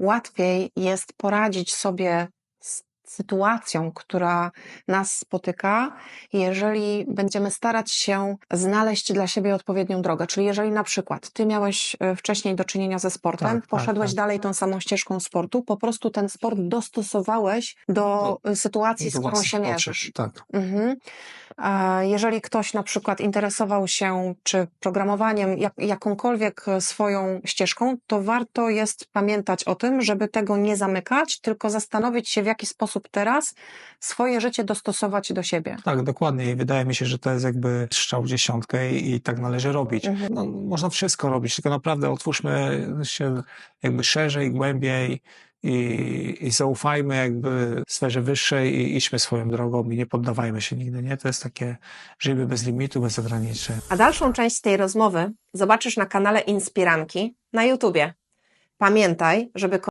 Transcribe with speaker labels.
Speaker 1: łatwiej jest poradzić sobie z sytuacją, która nas spotyka, jeżeli będziemy starać się znaleźć dla siebie odpowiednią drogę. Czyli jeżeli na przykład ty miałeś e, wcześniej do czynienia ze sportem,
Speaker 2: Tak, tak,
Speaker 1: poszedłeś
Speaker 2: tak.
Speaker 1: dalej tą samą ścieżką sportu, po prostu ten sport dostosowałeś do e, sytuacji, z
Speaker 2: Do
Speaker 1: którą
Speaker 2: własnych
Speaker 1: się mierzysz.
Speaker 2: Tak.
Speaker 1: Mhm. Jeżeli ktoś na przykład interesował się czy programowaniem, jak, jakąkolwiek swoją ścieżką, to warto jest pamiętać o tym, żeby tego nie zamykać, tylko zastanowić się, w jaki sposób teraz swoje życie dostosować do siebie.
Speaker 2: Tak, dokładnie. I wydaje mi się, że to jest jakby strzał dziesiątkę i, i tak należy robić.
Speaker 1: Mhm.
Speaker 2: No, można wszystko robić, tylko naprawdę otwórzmy się jakby szerzej, głębiej i, i zaufajmy jakby sferze wyższej i idźmy swoją drogą i nie poddawajmy się nigdy, nie? To jest takie, żyjmy bez limitu, bez ograniczeń.
Speaker 3: A dalszą część tej rozmowy zobaczysz na kanale Inspiranki na YouTubie. Pamiętaj, żeby